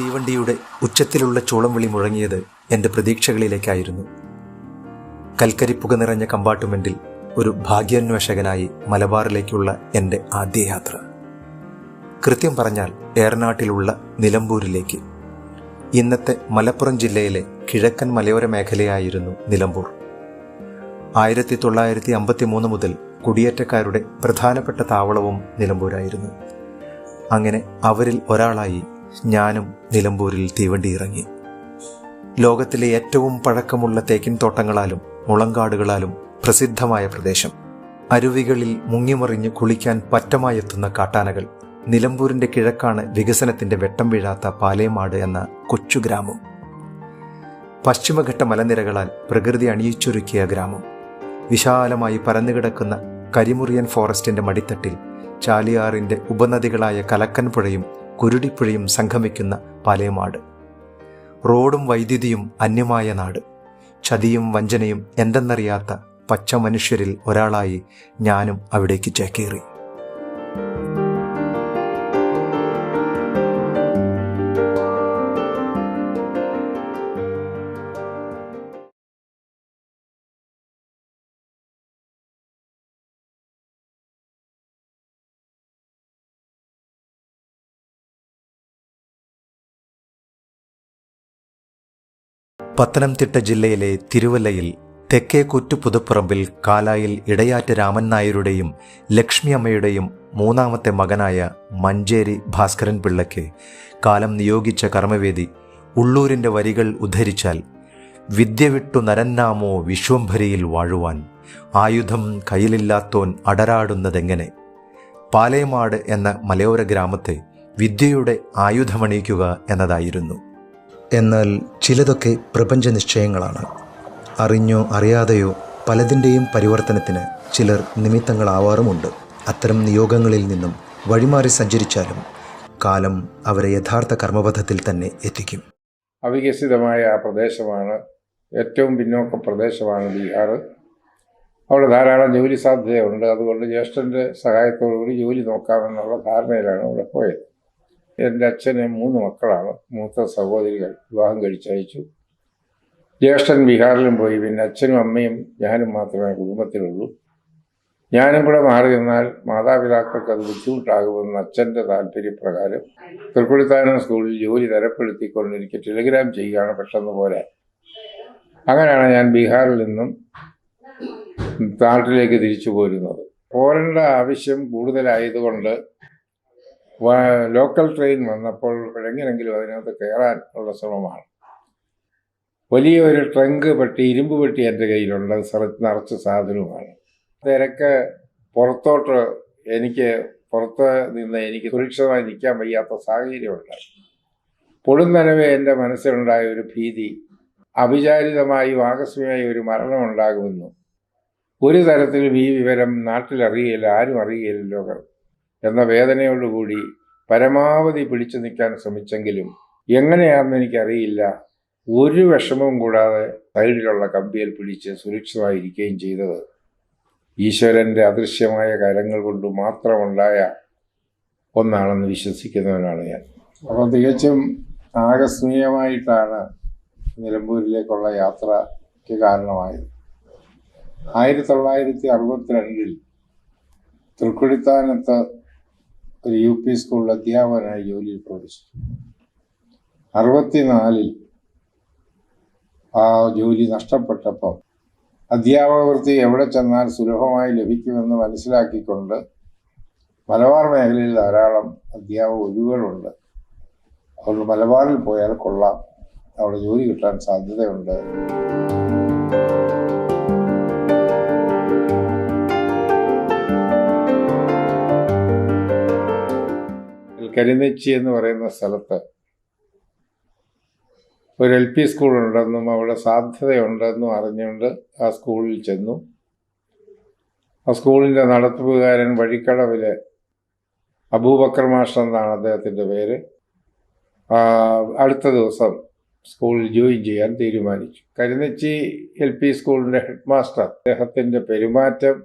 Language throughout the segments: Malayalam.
തീവണ്ടിയുടെ ഉച്ചത്തിലുള്ള ചൂളം വിളി മുഴങ്ങിയത് എന്റെ പ്രതീക്ഷകളിലേക്കായിരുന്നു. കൽക്കരിപ്പുക നിറഞ്ഞ കമ്പാർട്ട്മെന്റിൽ ഒരു ഭാഗ്യാന്വേഷകനായി മലബാറിലേക്കുള്ള എന്റെ ആദ്യ യാത്ര കൃത്യം പറഞ്ഞാൽ ഏറനാട്ടിലുള്ള നിലമ്പൂരിലേക്ക്. ഇന്നത്തെ മലപ്പുറം ജില്ലയിലെ കിഴക്കൻ മലയോര മേഖലയായിരുന്നു നിലമ്പൂർ. ആയിരത്തി തൊള്ളായിരത്തി അമ്പത്തി മൂന്ന് മുതൽ കുടിയേറ്റക്കാരുടെ പ്രധാനപ്പെട്ട താവളവും നിലമ്പൂരായിരുന്നു. അങ്ങനെ അവരിൽ ഒരാളായി ഞാനും നിലമ്പൂരിൽ തീവണ്ടി ഇറങ്ങി. ലോകത്തിലെ ഏറ്റവും പഴക്കമുള്ള തേക്കിൻ തോട്ടങ്ങളാലും മുളങ്കാടുകളാലും പ്രസിദ്ധമായ പ്രദേശം. അരുവികളിൽ മുങ്ങിമറിഞ്ഞ് കുളിക്കാൻ പറ്റമായെത്തുന്ന കാട്ടാനകൾ നിലമ്പൂരിന്റെ കിഴക്കാണ് വികസനത്തിന്റെ വെട്ടം വീഴാത്ത പാലേമാട് എന്ന കൊച്ചു ഗ്രാമം. പശ്ചിമഘട്ട മലനിരകളാൽ പ്രകൃതി അണിയിച്ചൊരുക്കിയ ഗ്രാമം. വിശാലമായി പരന്നുകിടക്കുന്ന കരിമുറിയൻ ഫോറസ്റ്റിന്റെ മടിത്തട്ടിൽ ചാലിയാറിന്റെ ഉപനദികളായ കലക്കൻ പുഴയും കുരുടിപ്പുഴയും സംഗമിക്കുന്ന പാലയമാട് റോഡും വൈദ്യുതിയും അന്യമായ നാട്. ചതിയും വഞ്ചനയും എന്തെന്നറിയാത്ത പച്ച മനുഷ്യരിൽ ഒരാളായി ഞാനും അവിടേക്ക് ചേക്കേറി. പത്തനംതിട്ട ജില്ലയിലെ തിരുവല്ലയിൽ തെക്കേ പുതുപ്പറമ്പിൽ കാലായിൽ ഇടയാറ്റ രാമൻ നായരുടെയും ലക്ഷ്മി അമ്മയുടെയും മൂന്നാമത്തെ മകനായ മഞ്ചേരി ഭാസ്കരൻ പിള്ളയ്ക്ക് കാലം നിയോഗിച്ച കർമ്മവേദി ഉള്ളൂരിന്റെ വരികൾ ഉദ്ധരിച്ചാൽ വിദ്യ വിട്ടു നരന്നാമോ വിശ്വംഭരിയിൽ വാഴുവാൻ ആയുധം കയ്യിലില്ലാത്തോൻ അടരാടുന്നതെങ്ങനെ? പാലേമാട് എന്ന മലയോര ഗ്രാമത്തെ വിദ്യയുടെ ആയുധമണിയിക്കുക എന്നതായിരുന്നു. എന്നാൽ ചിലതൊക്കെ പ്രപഞ്ച നിശ്ചയങ്ങളാണ് അറിഞ്ഞോ അറിയാതെയോ പലതിന്റെയും പരിവർത്തനത്തിന് ചിലർ നിമിത്തങ്ങളാവാറുമുണ്ട്. അത്തരം നിയോഗങ്ങളിൽ നിന്നും വഴിമാറി സഞ്ചരിച്ചാലും കാലം അവരെ യഥാർത്ഥ കർമ്മപഥത്തിൽ തന്നെ എത്തിക്കും. അവികസിതമായ ആ പ്രദേശമാണ് ഏറ്റവും പിന്നോക്ക പ്രദേശമാണ് ബീഹാർ. അവിടെ ധാരാളം ജോലി സാധ്യതയുണ്ട്. അതുകൊണ്ട് ജ്യേഷ്ഠന്റെ സഹായത്തോടുകൂടി ജോലി നോക്കാമെന്നുള്ള ധാരണയിലാണ് അവിടെ പോയത്. എന്റെ അച്ഛന് മൂന്ന് മക്കളാണ്. മൂത്ത സഹോദരികൾ വിവാഹം കഴിച്ചയച്ചു. ജ്യേഷ്ഠൻ ബീഹാറിലും പോയി. പിന്നെ അച്ഛനും അമ്മയും ഞാനും മാത്രമേ കുടുംബത്തിലുള്ളൂ. ഞാനും കൂടെ മാറി നിന്നാൽ മാതാപിതാക്കൾക്ക് അത് ബുദ്ധിമുട്ടാകുമെന്ന് അച്ഛന്റെ താല്പര്യപ്രകാരം തൃക്കുളിത്താനം സ്കൂളിൽ ജോലി തരപ്പെടുത്തിക്കൊണ്ട് എനിക്ക് ടെലിഗ്രാം ചെയ്യുകയാണ് പെട്ടെന്ന് പോലെ അങ്ങനെയാണ് ഞാൻ ബീഹാറിൽ നിന്നും നാട്ടിലേക്ക് തിരിച്ചു പോരുന്നത്. പോരേണ്ട ആവശ്യം കൂടുതലായതുകൊണ്ട് ലോക്കൽ ട്രെയിൻ വന്നപ്പോൾ എങ്ങനെങ്കിലും അതിനകത്ത് കയറാൻ ഉള്ള ശ്രമമാണ്. വലിയൊരു ട്രങ്ക് പെട്ടി ഇരുമ്പ് പെട്ടി എന്റെ കയ്യിലുണ്ട്. നിറച്ച് നിറച്ച സാധനവുമാണ്. തിരക്ക് പുറത്തോട്ട് എനിക്ക് പുറത്ത് നിന്ന് എനിക്ക് സുരക്ഷിതമായി നിൽക്കാൻ വയ്യാത്ത സാഹചര്യമുണ്ട്. പൊടുന്നനവേ എന്റെ മനസ്സിലുണ്ടായ ഒരു ഭീതി അവിചാരിതമായും ആകസ്മികമായി ഒരു മരണമുണ്ടാകുമെന്നും ഒരു തരത്തിലും ഈ വിവരം നാട്ടിലറിയില്ല ആരും അറിയില്ലല്ലോ എന്ന വേദനയോടുകൂടി പരമാവധി പിടിച്ചു നിൽക്കാൻ ശ്രമിച്ചെങ്കിലും എങ്ങനെയാണെന്ന് എനിക്കറിയില്ല. ഒരു വിഷമവും കൂടാതെ സൈഡിലുള്ള കമ്പിയിൽ പിടിച്ച് സുരക്ഷിതമായിരിക്കുകയും ചെയ്തത്. ഈശ്വരന്റെ അദൃശ്യമായ കരങ്ങൾ കൊണ്ട് മാത്രമുണ്ടായ ഒന്നാണെന്ന് വിശ്വസിക്കുന്നവനാണ് ഞാൻ. അപ്പം തികച്ചും ആകസ്മികമായിട്ടാണ് നിലമ്പൂരിലേക്കുള്ള യാത്രയ്ക്ക് കാരണമായത്. ആയിരത്തി തൊള്ളായിരത്തി അറുപത്തിരണ്ടിൽ തൃക്കുടിത്താനത്ത് ഒരു യു പി സ്കൂളിൽ അധ്യാപകനായി ജോലിയിൽ പ്രവേശിച്ചു. അറുപത്തിനാലിൽ ആ ജോലി നഷ്ടപ്പെട്ടപ്പോൾ അധ്യാപക വൃത്തി എവിടെ ചെന്നാൽ സുലഭമായി ലഭിക്കുമെന്ന് മനസ്സിലാക്കിക്കൊണ്ട് മലബാർ മേഖലയിൽ ധാരാളം അധ്യാപക ഒഴിവുകളുണ്ട്. അതുകൊണ്ട് മലബാറിൽ പോയാൽ കൊള്ളാം. അവിടെ ജോലി കിട്ടാൻ സാധ്യതയുണ്ട്. കരിനെച്ചി എന്ന് പറയുന്ന സ്ഥലത്ത് ഒരു എൽ പി സ്കൂളുണ്ടെന്നും അവിടെ സാധ്യതയുണ്ടെന്നും അറിഞ്ഞുകൊണ്ട് ആ സ്കൂളിൽ ചെന്നു. ആ സ്കൂളിന്റെ നടത്തിപ്പുകാരൻ വഴിക്കടവിലെ അബൂബക്കർ മാഷ് എന്നാണ് അദ്ദേഹത്തിന്റെ പേര്. അടുത്ത ദിവസം സ്കൂളിൽ ജോയിൻ ചെയ്യാൻ തീരുമാനിച്ചു. കരിനെച്ചി എൽ പി സ്കൂളിന്റെ ഹെഡ് മാസ്റ്റർ. അദ്ദേഹത്തിന്റെ പെരുമാറ്റം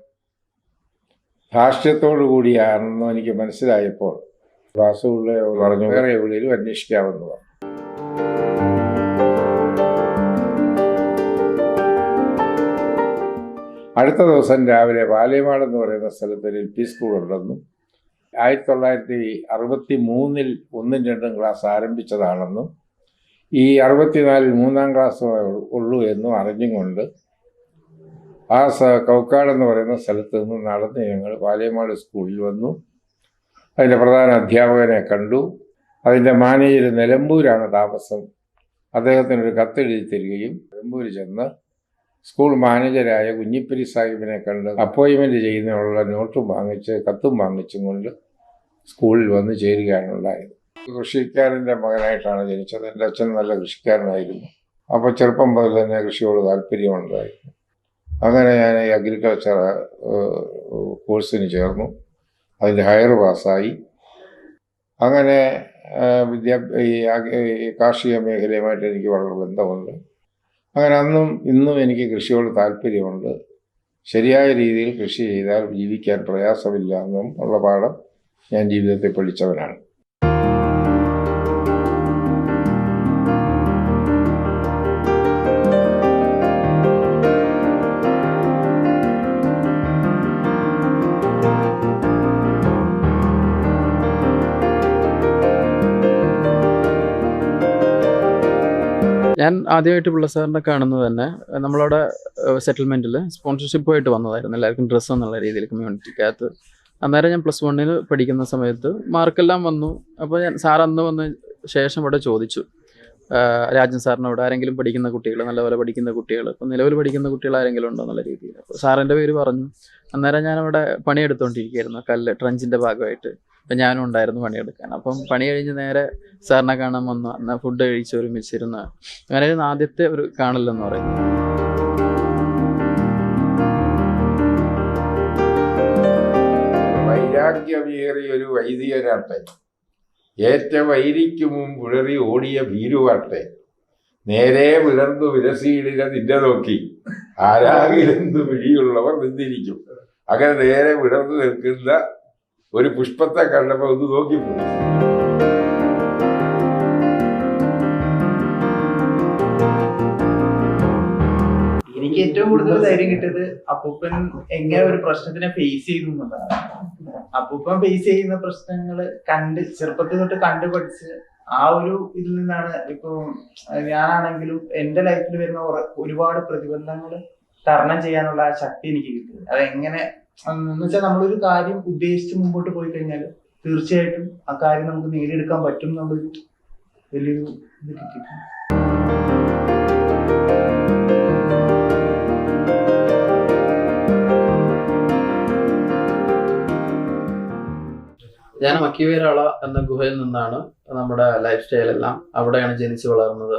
ധാർഷ്ട്യത്തോടു കൂടിയാണെന്ന് എനിക്ക് മനസ്സിലായപ്പോൾ ക്ലാസ്സുകളിൽ പറഞ്ഞു വേറെ എവിടെയും അന്വേഷിക്കാമെന്ന് പറഞ്ഞു അടുത്ത ദിവസം രാവിലെ പാലിയമാട് എന്ന് പറയുന്ന സ്ഥലത്ത് എൽ പി സ്കൂൾ ഉണ്ടെന്നും ആയിരത്തി തൊള്ളായിരത്തി അറുപത്തി മൂന്നിൽ ഒന്നും രണ്ടും ക്ലാസ് ആരംഭിച്ചതാണെന്നും ഈ അറുപത്തിനാലിൽ മൂന്നാം ക്ലാസ് ഉള്ളൂ എന്നും അറിഞ്ഞുകൊണ്ട് ആ കൗക്കാട് എന്ന് പറയുന്ന സ്ഥലത്ത് നിന്ന് നടന്ന് ഞങ്ങൾ പാലിയമാട് സ്കൂളിൽ വന്നു. അതിന്റെ പ്രധാന അധ്യാപകനെ കണ്ടു. അതിന്റെ മാനേജർ നിലമ്പൂരാണ് താമസം. അദ്ദേഹത്തിനൊരു കത്തെഴുതി തരികയും നിലമ്പൂർ ചെന്ന് സ്കൂൾ മാനേജരായ കുഞ്ഞിപ്പരി സാഹിബിനെ കണ്ട് അപ്പോയിൻമെന്റ് ചെയ്യുന്നതിനുള്ള നോട്ടും വാങ്ങിച്ച് കത്തും വാങ്ങിച്ചും കൊണ്ട് സ്കൂളിൽ വന്ന് ചേരുകയാണുണ്ടായത്. കൃഷിക്കാരന്റെ മകനായിട്ടാണ് ജനിച്ചത്. എന്റെ അച്ഛൻ നല്ല കൃഷിക്കാരനായിരുന്നു. അപ്പോൾ ചെറുപ്പം മുതൽ തന്നെ കൃഷിയോട് താല്പര്യമുണ്ടായിരുന്നു. അങ്ങനെ ഞാൻ അഗ്രികൾച്ചർ കോഴ്സിന് ചേർന്നു. അതിന്റെ ഹയർ പാസ്സായി. അങ്ങനെ വിദ്യാ ഈ കാർഷിക മേഖലയുമായിട്ട് എനിക്ക് വളരെ ബന്ധമുണ്ട്. അങ്ങനെ അന്നും ഇന്നും എനിക്ക് കൃഷിയോട് താല്പര്യമുണ്ട്. ശരിയായ രീതിയിൽ കൃഷി ചെയ്താൽ ജീവിക്കാൻ പ്രയാസമില്ല എന്നും ഉള്ള പാഠം ഞാൻ ജീവിതത്തിൽ പഠിച്ചവനാണ്. ഞാൻ ആദ്യമായിട്ട് പിള്ള സാറിനെ കാണുന്നത് തന്നെ നമ്മളവിടെ സെറ്റിൽമെന്റിൽ സ്പോൺസർഷിപ്പുമായിട്ട് വന്നതായിരുന്നു. എല്ലാവർക്കും ഡ്രസ്സ് എന്നുള്ള രീതിയിൽ കമ്മ്യൂണിറ്റിക്കകത്ത് അന്നേരം ഞാൻ പ്ലസ് വണ്ണിൽ പഠിക്കുന്ന സമയത്ത് മാർക്കെല്ലാം വന്നു. അപ്പോൾ ഞാൻ സാർ അന്ന് വന്ന ശേഷം ഇവിടെ ചോദിച്ചു. രാജൻ സാറിനോട് ആരെങ്കിലും പഠിക്കുന്ന കുട്ടികൾ നല്ലപോലെ പഠിക്കുന്ന കുട്ടികൾ ഇപ്പം നിലവിൽ പഠിക്കുന്ന കുട്ടികൾ ആരെങ്കിലും ഉണ്ടോ എന്നുള്ള രീതിയിൽ. അപ്പോൾ സാറിന്റെ പേര് പറഞ്ഞു. അന്നേരം ഞാനവിടെ പണിയെടുത്തുകൊണ്ടിരിക്കുകയായിരുന്നു കല്ല് ട്രഞ്ചിന്റെ ഭാഗമായിട്ട്. അപ്പം ഞാനും ഉണ്ടായിരുന്നു പണിയെടുക്കാൻ. അപ്പം പണി കഴിഞ്ഞ് നേരെ സാറിനെ കാണാൻ വന്നു. എന്നാൽ ഫുഡ് കഴിച്ച് ഒരുമിച്ചിരുന്ന്. അങ്ങനെയായിരുന്നു ആദ്യത്തെ ഒരു കാണലെന്ന് പറയുന്നത് വൈരാഗ്യമേറിയ ഒരു വൈദികനാട്ടെ. ഏറ്റ വൈരിക്കു വിളറി ഓടിയ ഭീരുവാട്ടെ. നേരെ വിളർന്നു വിരസീടിന നിന്നെ നോക്കി. ആരാകിലെന്ത് വിഴിയുള്ളവർ നിന്നിരിക്കും അങ്ങനെ നേരെ വിളർന്നു നിൽക്കുന്ന ഒരു പുഷ്പത്തെ കണ്ടപ്പോൾ ഒന്ന് നോക്കിപ്പോയി എനിക്ക് ഏറ്റവും കൂടുതൽ ധൈര്യം കിട്ടിയത് അപ്പൂപ്പൻ എങ്ങനെ ഒരു പ്രശ്നത്തിനെ ഫേസ് ചെയ്തു എന്നുള്ളതാണ്. അപ്പൂപ്പൻ ഫേസ് ചെയ്യുന്ന പ്രശ്നങ്ങൾ കണ്ട് ചെറുപ്പത്തിൽ തൊട്ട് കണ്ടു പഠിച്ച് ആ ഒരു ഇതിൽ നിന്നാണ് ഇപ്പൊ ഞാനാണെങ്കിലും എന്റെ ലൈഫിൽ വരുന്ന ഒരുപാട് പ്രതിബന്ധങ്ങൾ തരണം ചെയ്യാനുള്ള ആ ശക്തി എനിക്ക് കിട്ടിയത്. അതെങ്ങനെ എന്ന് വെച്ചാൽ നമ്മളൊരു കാര്യം ഉദ്ദേശിച്ച് മുമ്പോട്ട് പോയി കഴിഞ്ഞാൽ തീർച്ചയായിട്ടും ആ കാര്യം നമുക്ക് നേടിയെടുക്കാൻ പറ്റും എന്നുള്ളൊരു വലിയൊരു ഇത് കിട്ടിയിട്ടുണ്ട്. ഞാൻ മക്കിവേരാള എന്ന ഗുഹയിൽ നിന്നാണ് നമ്മുടെ ലൈഫ് സ്റ്റൈൽ എല്ലാം അവിടെയാണ് ജനിച്ചു വളർന്നത്.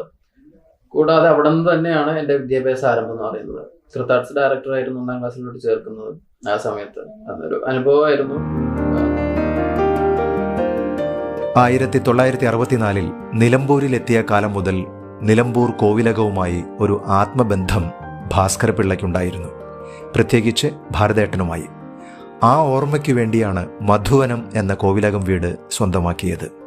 കൂടാതെ അവിടെ നിന്ന് തന്നെയാണ് എന്റെ വിദ്യാഭ്യാസ ആരംഭം എന്ന് പറയുന്നത്. കൃത്താർട്സ് ഡയറക്ടറായിരുന്നു ഒന്നാം ക്ലാസ്സിലോട്ട് ചേർക്കുന്നത്. ആ സമയത്ത് അതൊരു അനുഭവമായിരുന്നു. ആയിരത്തി തൊള്ളായിരത്തി അറുപത്തിനാലിൽ നിലമ്പൂരിലെത്തിയ കാലം മുതൽ നിലമ്പൂർ കോവിലകവുമായി ഒരു ആത്മബന്ധം ഭാസ്കരപിള്ളയ്ക്കുണ്ടായിരുന്നു പ്രത്യേകിച്ച് ഭാരതേട്ടനുമായി. ആ ഓർമ്മയ്ക്കു വേണ്ടിയാണ് മധുവനം എന്ന കോവിലകം വീട് സ്വന്തമാക്കിയത്.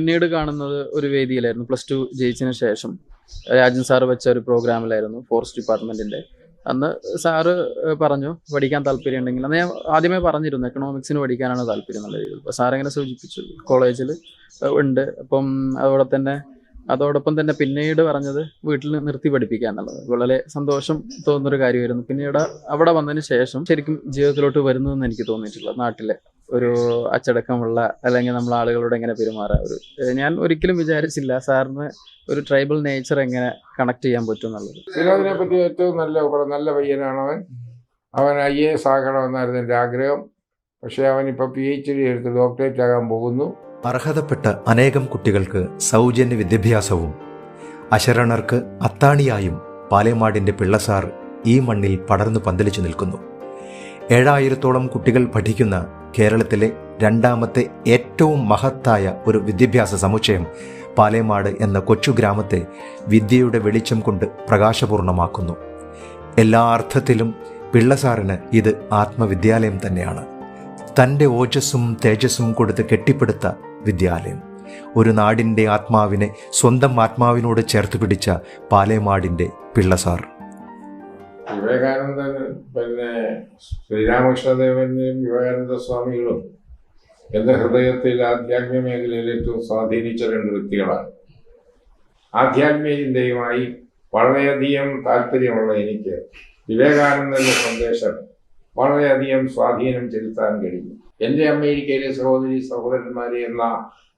പിന്നീട് കാണുന്നത് ഒരു വേദിയിലായിരുന്നു. പ്ലസ് ടു ജയിച്ചതിന് ശേഷം രാജൻ സാറ് വെച്ച ഒരു പ്രോഗ്രാമിലായിരുന്നു ഫോറസ്റ്റ് ഡിപ്പാർട്ട്മെന്റിന്റെ. അന്ന് സാറ് പറഞ്ഞു പഠിക്കാൻ താല്പര്യം ഉണ്ടെങ്കിൽ അന്ന് ഞാൻ ആദ്യമേ പറഞ്ഞിരുന്നു എക്കണോമിക്സിന് പഠിക്കാനാണ് താല്പര്യം എന്നുള്ള രീതിയിൽ. അപ്പോൾ സാർ ഇങ്ങനെ സൂചിപ്പിച്ചു കോളേജിൽ ഉണ്ട്. അപ്പം അതോടെ തന്നെ അതോടൊപ്പം തന്നെ പിന്നീട് പറഞ്ഞത് വീട്ടിൽ നിർത്തി പഠിപ്പിക്കുക എന്നുള്ളത്. വളരെ സന്തോഷം തോന്നുന്നൊരു കാര്യമായിരുന്നു. പിന്നീട് അവിടെ വന്നതിന് ശേഷം ശരിക്കും ജീവിതത്തിലോട്ട് വരുന്നതെന്ന് എനിക്ക് തോന്നിയിട്ടുള്ളത് നാട്ടിലെ ഒരു അച്ചടക്കമുള്ള അല്ലെങ്കിൽ നമ്മൾ ആളുകളോട് എങ്ങനെ പെരുമാറുക ഒരു ഞാൻ ഒരിക്കലും വിചാരിച്ചില്ല സാറിന് ഒരു ട്രൈബൽ നേച്ചർ എങ്ങനെ കണക്ട് ചെയ്യാൻ പറ്റും എന്നുള്ളത് വിനോദിനെ പറ്റി ഏറ്റവും നല്ല നല്ല പയ്യനാണ് അവൻ. അവൻ ഐ എ എസ് ആകണമെന്നായിരുന്നു എന്റെ ആഗ്രഹം. പക്ഷേ അവൻ ഇപ്പോൾ പി എച്ച് ഡി എടുത്ത് ഡോക്ടറേറ്റ് ആകാൻ പോകുന്നു. അർഹതപ്പെട്ട അനേകം കുട്ടികൾക്ക് സൗജന്യ വിദ്യാഭ്യാസവും അശരണർക്ക് അത്താണിയായും പാലേമാടിന്റെ പിള്ളസാർ ഈ മണ്ണിൽ പടർന്നു പന്തലിച്ചു നിൽക്കുന്നു. ഏഴായിരത്തോളം കുട്ടികൾ പഠിക്കുന്ന കേരളത്തിലെ രണ്ടാമത്തെ ഏറ്റവും മഹത്തായ ഒരു വിദ്യാഭ്യാസ സമുച്ചയം പാലേമാട് എന്ന കൊച്ചു ഗ്രാമത്തെ വിദ്യയുടെ വെളിച്ചം കൊണ്ട് പ്രകാശപൂർണമാക്കുന്നു. എല്ലാ അർത്ഥത്തിലും പിള്ളസാറിന് ഇത് ആത്മവിദ്യാലയം തന്നെയാണ്. തന്റെ ഓജസ്സും തേജസ്സും കൊടുത്ത് കെട്ടിപ്പടുത്ത വിദ്യാലയം. ഒരു നാടിന്റെ ആത്മാവിനെ സ്വന്തം ആത്മാവിനോട് ചേർത്ത് പിടിച്ച പാലേമാടിന്റെ പിള്ളസാർ. വിവേകാനന്ദൻ പിന്നെ ശ്രീരാമകൃഷ്ണദേവന്റെയും വിവേകാനന്ദ സ്വാമികളും എന്റെ ഹൃദയത്തിൽ ആധ്യാത്മിക മേഖലയിൽ ഏറ്റവും സ്വാധീനിച്ച രണ്ട് വ്യക്തികളാണ്. ആധ്യാത്മിക ചിന്തയുമായി വളരെയധികം താല്പര്യമുള്ള എനിക്ക് വിവേകാനന്ദന്റെ സന്ദേശം വളരെയധികം സ്വാധീനം ചെലുത്താൻ കഴിഞ്ഞു എന്റെ അമേരിക്കയിലെ സഹോദരി സഹോദരന്മാരെ എന്ന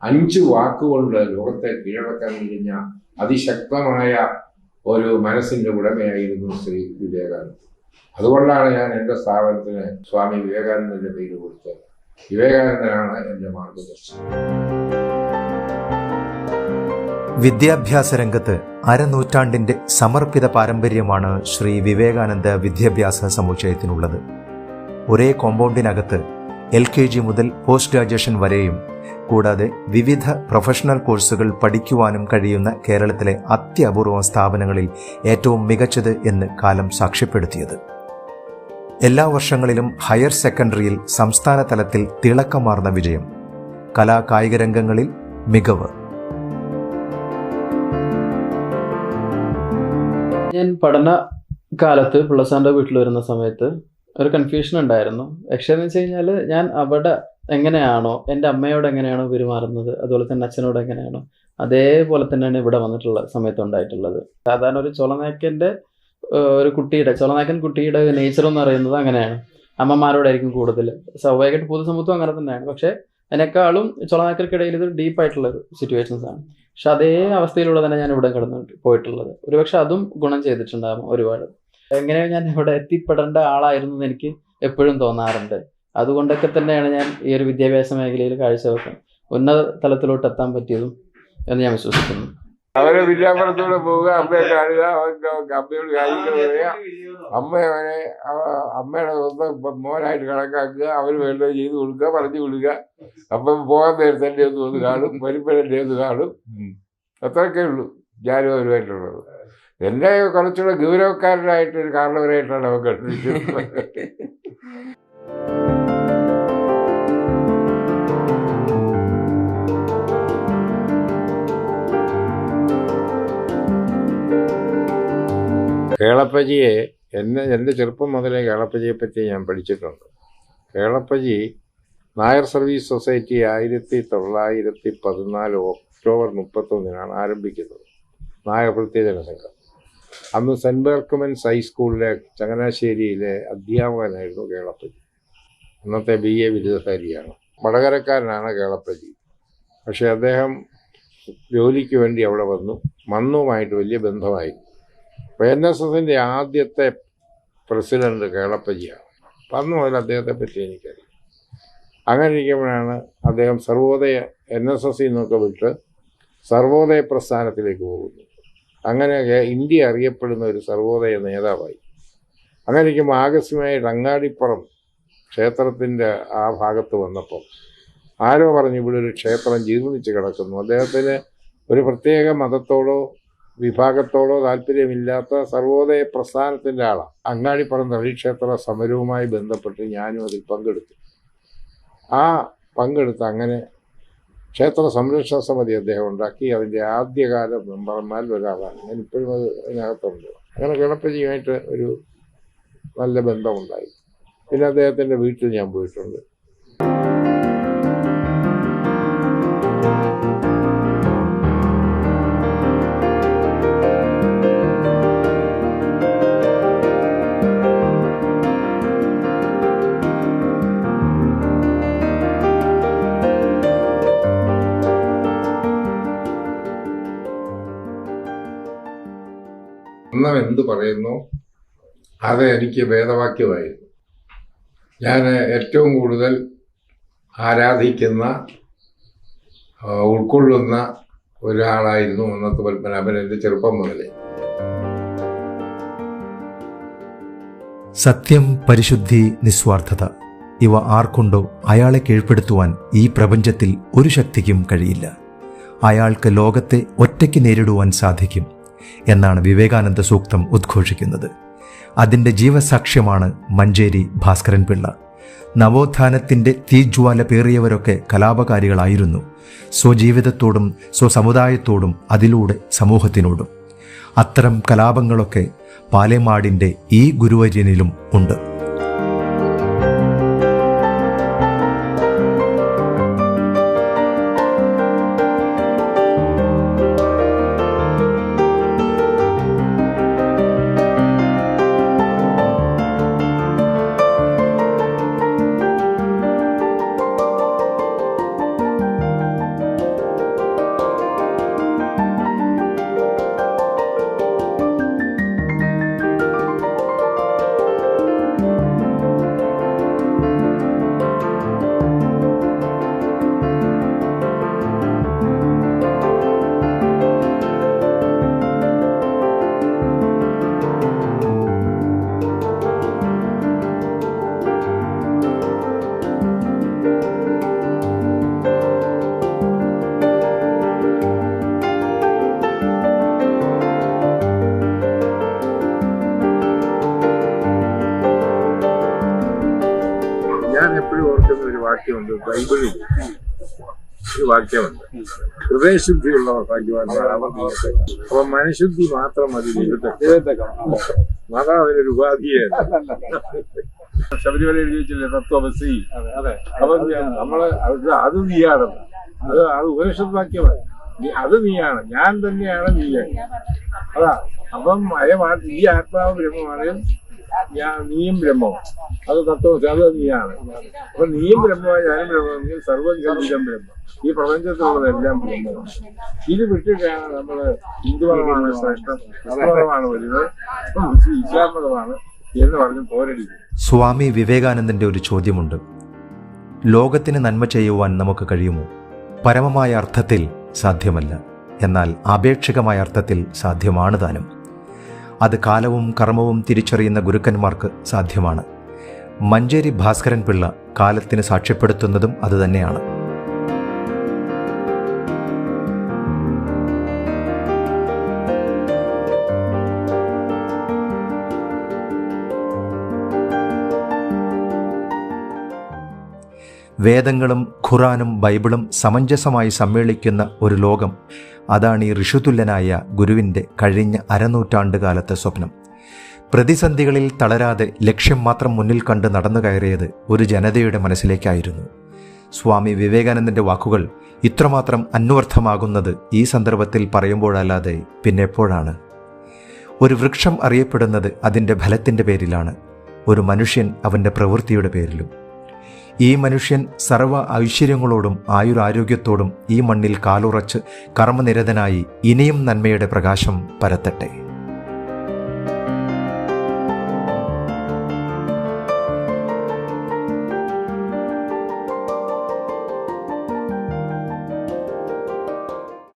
അഞ്ച് വാക്കുകൊണ്ട് ലോകത്തെ കീഴടക്കാൻ കഴിഞ്ഞ അതിശക്തമായ ഒരു മനസ്സിന്റെ ഉടമയായിരുന്നു ശ്രീ വിവേകാനന്ദൻ. അതുകൊണ്ടാണ് ഞാൻ എന്റെ സ്ഥാപനത്തിന് സ്വാമി വിവേകാനന്ദന്റെ പേര് കൊടുത്തത്. വിവേകാനന്ദനാണ് എന്റെ മാർഗദർശനം. വിദ്യാഭ്യാസ രംഗത്ത് അരനൂറ്റാണ്ടിന്റെ സമർപ്പിത പാരമ്പര്യമാണ് ശ്രീ വിവേകാനന്ദ വിദ്യാഭ്യാസ സമുച്ചയത്തിനുള്ളത്. ഒരേ കോമ്പൗണ്ടിനകത്ത് എൽ കെ ജി മുതൽ പോസ്റ്റ് ഗ്രാജുവേഷൻ വരെയും കൂടാതെ വിവിധ പ്രൊഫഷണൽ കോഴ്സുകൾ പഠിക്കുവാനും കഴിയുന്ന കേരളത്തിലെ അത്യപൂർവ സ്ഥാപനങ്ങളിൽ ഏറ്റവും മികച്ചത് എന്ന് കാലം സാക്ഷ്യപ്പെടുത്തിയത്. എല്ലാ വർഷങ്ങളിലും ഹയർ സെക്കൻഡറിയിൽ സംസ്ഥാന തലത്തിൽ തിളക്കമാർന്ന വിജയം. കലാ കായിക രംഗങ്ങളിൽ മികവ്. ഞാൻ പഠന കാലത്ത് പിള്ളസാറിന്റെ വീട്ടിൽ വരുന്ന സമയത്ത് ഒരു കൺഫ്യൂഷൻ ഉണ്ടായിരുന്നു. പക്ഷേ എന്ന് വെച്ച് കഴിഞ്ഞാൽ ഞാൻ അവിടെ എങ്ങനെയാണോ എന്റെ അമ്മയോട് എങ്ങനെയാണോ പെരുമാറുന്നത് അതുപോലെ തന്നെ അച്ഛനോട് എങ്ങനെയാണോ അതേപോലെ തന്നെയാണ് ഇവിടെ വന്നിട്ടുള്ള സമയത്ത് ഉണ്ടായിട്ടുള്ളത്. സാധാരണ ഒരു ചൊളനായക്കന്റെ ഒരു കുട്ടിയുടെ ചൊളനായക്കൻ കുട്ടിയുടെ നേച്ചർ എന്ന് പറയുന്നത് അങ്ങനെയാണ്. അമ്മമാരോടായിരിക്കും കൂടുതൽ. സ്വാഭാവികമായിട്ട് പൊതുസമൂഹത്തും അങ്ങനെ തന്നെയാണ്. പക്ഷേ അതിനേക്കാളും ചൊളനായക്കർക്കിടയിൽ ഇത് ഡീപ്പ് ആയിട്ടുള്ള സിറ്റുവേഷൻസ് ആണ്. പക്ഷെ അതേ അവസ്ഥയിലൂടെ തന്നെ ഞാൻ ഇവിടെ കടന്നു പോയിട്ടുള്ളത്. ഒരുപക്ഷെ അതും ഗുണം ചെയ്തിട്ടുണ്ടാകും ഒരുപാട്. എങ്ങനെയാണ് ഞാൻ ഇവിടെ എത്തിപ്പെടേണ്ട ആളായിരുന്നു എന്ന് എനിക്ക് എപ്പോഴും തോന്നാറുണ്ട്. അതുകൊണ്ടൊക്കെ തന്നെയാണ് ഞാൻ ഈ ഒരു വിദ്യാഭ്യാസ മേഖലയിൽ കാഴ്ചവെക്കാൻ ഉന്നത തലത്തിലോട്ട് എത്താൻ പറ്റിയതും എന്ന് ഞാൻ വിശ്വസിക്കുന്നു. അവർ വിദ്യാഭ്യാസത്തോടെ പോവുക അമ്മയെ കാണുക അവർക്ക് അമ്മയോട് കാര്യങ്ങൾ പറയുക അമ്മ അവനെ അവ- അമ്മയുടെ സ്വന്തം മോനായിട്ട് കണക്കാക്കുക അവന് വേണ്ടത് ചെയ്ത് കൊടുക്കുക പറഞ്ഞു കൊടുക്കുക അപ്പം പോകാൻ നേരത്തെ എന്റെ ഒന്ന് വന്ന് കാണും വരുമ്പോഴെന്റെ ഒന്ന് കാണും. അത്രയൊക്കെ ഉള്ളൂ ഞാനും അവരുമായിട്ടുള്ളത് എന്നെ കുറച്ചുകൂടെ ഗൗരവക്കാരനായിട്ട് ഒരു കാരണവരായിട്ടാണ് അവൻ കണ്ടിരിക്കുന്നത്. കേളപ്പജിയെ എന്നെ എന്റെ ചെറുപ്പം മുതലേ കേളപ്പജിയെ പറ്റി ഞാൻ പഠിച്ചിട്ടുണ്ട്. കേളപ്പജി നായർ സർവീസ് സൊസൈറ്റി ആയിരത്തി തൊള്ളായിരത്തി പതിനാല് ഒക്ടോബർ മുപ്പത്തൊന്നിനാണ് ആരംഭിക്കുന്നത്. നായർ പ്രത്യേക ജനസംഘം. അന്ന് സെന്റ് ബെർക്കുമൻസ് ഹൈസ്കൂളിലെ ചങ്ങനാശ്ശേരിയിലെ അധ്യാപകനായിരുന്നു കേളപ്പജി. അന്നത്തെ ബി എ ബിരുദധാരിയാണ്. വടകരക്കാരനാണ് കേളപ്പജി. പക്ഷേ അദ്ദേഹം ജോലിക്ക് വേണ്ടി അവിടെ വന്നു. മണ്ണുമായിട്ട് വലിയ ബന്ധമായി അപ്പോൾ എൻ എസ് എസിന്റെ ആദ്യത്തെ പ്രസിഡന്റ് കേളപ്പജിയാണ്. അന്ന് മുതൽ അദ്ദേഹത്തെ പറ്റി എനിക്കറിയാം. അങ്ങനെ ഇരിക്കുമ്പോഴാണ് അദ്ദേഹം സർവോദയ എൻ എസ് എസ് നിന്നൊക്കെ വിട്ട് സർവോദയ പ്രസ്ഥാനത്തിലേക്ക് പോകുന്നു അങ്ങനെ ഇന്ത്യ അറിയപ്പെടുന്ന ഒരു സർവോദയ നേതാവായി. അങ്ങനെ ഇരിക്കുമ്പോൾ ആകസ്മികമായിട്ട് അങ്ങാടിപ്പുറം ക്ഷേത്രത്തിന്റെ ആ ഭാഗത്ത് വന്നപ്പം ആരോ പറഞ്ഞു ഇവിടെ ഒരു ക്ഷേത്രം ജീർണിച്ച് കിടക്കുന്നു. അദ്ദേഹത്തിന് ഒരു പ്രത്യേക മതത്തോടോ വിഭാഗത്തോടോ താല്പര്യമില്ലാത്ത സർവോദയ പ്രസ്ഥാനത്തിന്റെ ആളാണ് അങ്ങാടിപ്പുറം തളിക്ഷേത്ര സമരവുമായി ബന്ധപ്പെട്ട് ഞാനും അതിൽ പങ്കെടുത്തു. ആ പങ്കെടുത്ത് അങ്ങനെ ക്ഷേത്ര സംരക്ഷണ സമിതി അദ്ദേഹം ഉണ്ടാക്കി. അതിന്റെ ആദ്യകാല മെമ്പർമാരിൽ ഒരാളാണ്. ഞാൻ ഇപ്പോഴും അത് അതിനകത്തുണ്ട്. അങ്ങനെ ഗണപതിയുമായിട്ട് ഒരു നല്ല ബന്ധമുണ്ടായി. പിന്നെ അദ്ദേഹത്തിന്റെ വീട്ടിൽ ഞാൻ പോയിട്ടുണ്ട്. ഒന്നും എന്ത് പറയുന്നു. അത് എനിക്ക് വേദവാക്യമായിരുന്നു. ഞാൻ ഏറ്റവും കൂടുതൽ ആരാധിക്കുന്ന ഉൾക്കൊള്ളുന്ന ഒരാളായിരുന്നു അന്നത്തെ പത്മനാഭൻ എന്റെ ചെറുപ്പം മുതലേ. സത്യം പരിശുദ്ധി നിസ്വാർത്ഥത ഇവ ആർക്കുണ്ടോ അയാളെ കീഴ്പ്പെടുത്തുവാൻ ഈ പ്രപഞ്ചത്തിൽ ഒരു ശക്തിക്കും കഴിയില്ല. അയാൾക്ക് ലോകത്തെ ഒറ്റയ്ക്ക് നേരിടുവാൻ സാധിക്കും. എന്നാണ് വിവേകാനന്ദ സൂക്തം ഉദ്ഘോഷിക്കുന്നത്. അതിന്റെ ജീവസാക്ഷ്യമാണ് മഞ്ചേരി ഭാസ്കരൻ പിള്ള. നവോത്ഥാനത്തിന്റെ തീജ്വാല പേറിയവരൊക്കെ കലാപകാരികളായിരുന്നു. സ്വജീവിതത്തോടും സ്വസമുദായത്തോടും അതിലൂടെ സമൂഹത്തിനോടും. അത്തരം കലാപങ്ങളൊക്കെ പാലേമാടിന്റെ ഈ ഗുരുവര്യനിലും ഉണ്ട്. ബൈബിളിൽ ഒരു വാക്യമുണ്ട്. ഹൃദയശുദ്ധിയുള്ളവർ അപ്പൊ മനഃശുദ്ധി മാത്രം മതി ദൈവത്തെ മതം അതിനൊരു ഉപാധിയാണ് ശബരിമല എഴുതി വെച്ചില്ലേ തത്വമസി? അപ്പൊ നമ്മൾ അത് അത് നീയാണ്. അത് അത് ഉപനിഷത്ത് വാക്യമാണ് അത് നീയാണ്. ഞാൻ തന്നെയാണ് നീ അതാ അപ്പം അയമാ ഈ ആത്മാവ് ബ്രഹ്മമാണ്. ഞാൻ നീയും ബ്രഹ്മവും. അത് തത്വം അത് നീയാണ്. അപ്പൊ നീയും ബ്രഹ്മമായി ഞാനും ബ്രഹ്മമെങ്കിൽ ശരീരം ബ്രഹ്മം. ഈ പ്രപഞ്ചത്തിലുള്ളതെല്ലാം ബ്രഹ്മമാണ് ഇത് വിട്ടിട്ടാണ് നമ്മൾ ഹിന്ദുമതമാണ് ശ്രേഷ്ഠം ക്രിസ്തുമതമാണ് വലുത് ഇസ്ലാം മതമാണ് എന്ന് പറഞ്ഞ് പോരടിക്കും സ്വാമി വിവേകാനന്ദന്റെ ഒരു ചോദ്യമുണ്ട്. ലോകത്തിന് നന്മ ചെയ്യുവാൻ നമുക്ക് കഴിയുമോ? പരമമായ അർത്ഥത്തിൽ സാധ്യമല്ല. എന്നാൽ ആപേക്ഷികമായ അർത്ഥത്തിൽ സാധ്യമാണ് താനും. അത് കാലവും കർമ്മവും തിരിച്ചറിയുന്ന ഗുരുക്കന്മാർക്ക് സാധ്യമാണ്. മഞ്ചേരി ഭാസ്കരൻ പിള്ള കാലത്തിന് സാക്ഷ്യപ്പെടുത്തുന്നതും അതുതന്നെയാണ്. വേദങ്ങളും ഖുറാനും ബൈബിളും സമഞ്ജസമായി സമ്മേളിക്കുന്ന ഒരു ലോകം. അതാണ് ഈ ഋഷുതുല്യനായ ഗുരുവിന്റെ കഴിഞ്ഞ അരനൂറ്റാണ്ട് കാലത്തെ സ്വപ്നം. പ്രതിസന്ധികളിൽ തളരാതെ ലക്ഷ്യം മാത്രം മുന്നിൽ കണ്ട് നടന്നു കയറിയത് ഒരു ജനതയുടെ മനസ്സിലേക്കായിരുന്നു. സ്വാമി വിവേകാനന്ദന്റെ വാക്കുകൾ ഇത്രമാത്രം അന്വർത്ഥമാകുന്നത് ഈ സന്ദർഭത്തിൽ പറയുമ്പോഴല്ലാതെ പിന്നെ എപ്പോഴാണ് ഒരു വൃക്ഷം അറിയപ്പെടുന്നത് അതിന്റെ ഫലത്തിന്റെ പേരിലാണ്. ഒരു മനുഷ്യൻ അവന്റെ പ്രവൃത്തിയുടെ പേരിലും. ഈ മനുഷ്യൻ സർവ ഐശ്വര്യങ്ങളോടും ആയുരാരോഗ്യത്തോടും ഈ മണ്ണിൽ കാലുറച്ച് കർമ്മനിരതനായി ഇനിയും നന്മയുടെ പ്രകാശം പരത്തട്ടെ.